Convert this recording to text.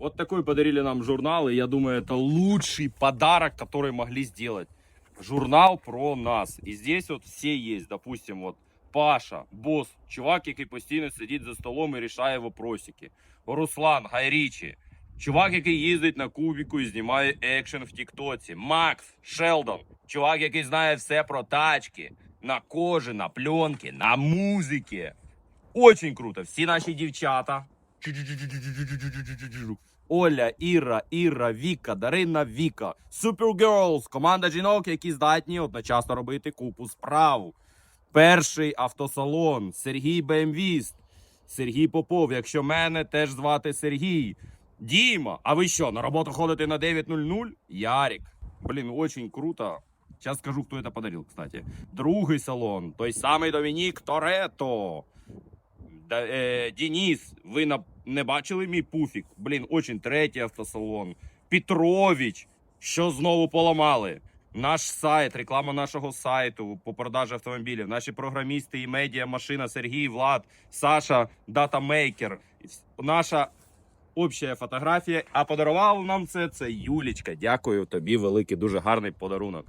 Вот такой подарили нам журнал, и я думаю, это лучший подарок, который могли сделать. Журнал про нас. І здесь вот все є, допустим, вот Паша, бос, чувак, який постійно сидить за столом і рішає вопросики. Руслан, Гайрічі, чувак, який їздить на кубіку і знімає екшен в Тіктоці. Макс, Шелдон, чувак, який знає все про тачки, на кожі, на пленки, на музиці. Очень круто. Всі наші дівчата. Оля, Іра, Іра, Віка, Дарина, Віка, Супергерлз, команда жінок, які здатні одночасно робити купу справ. Перший автосалон, Сергій БМВіст, Сергій Попов. Якщо мене теж звати Сергій. Діма, а ви що, на роботу ходите на 9.00? Ярик. Блін, очень круто. Сейчас скажу, хто це подарил, кстати. Другий салон, той самий Домінік Торетто. Денис, ви на, не бачили мій пуфік? Блін, очень третій автосалон. Петрович, що знову поламали? Наш сайт, реклама нашого сайту по продажі автомобілів, наші програмісти і медіа, машина Сергій, Влад, Саша, датамейкер. Наша обща фотографія. А подарував нам це це Юлічка. Дякую тобі, великий, дуже гарний подарунок.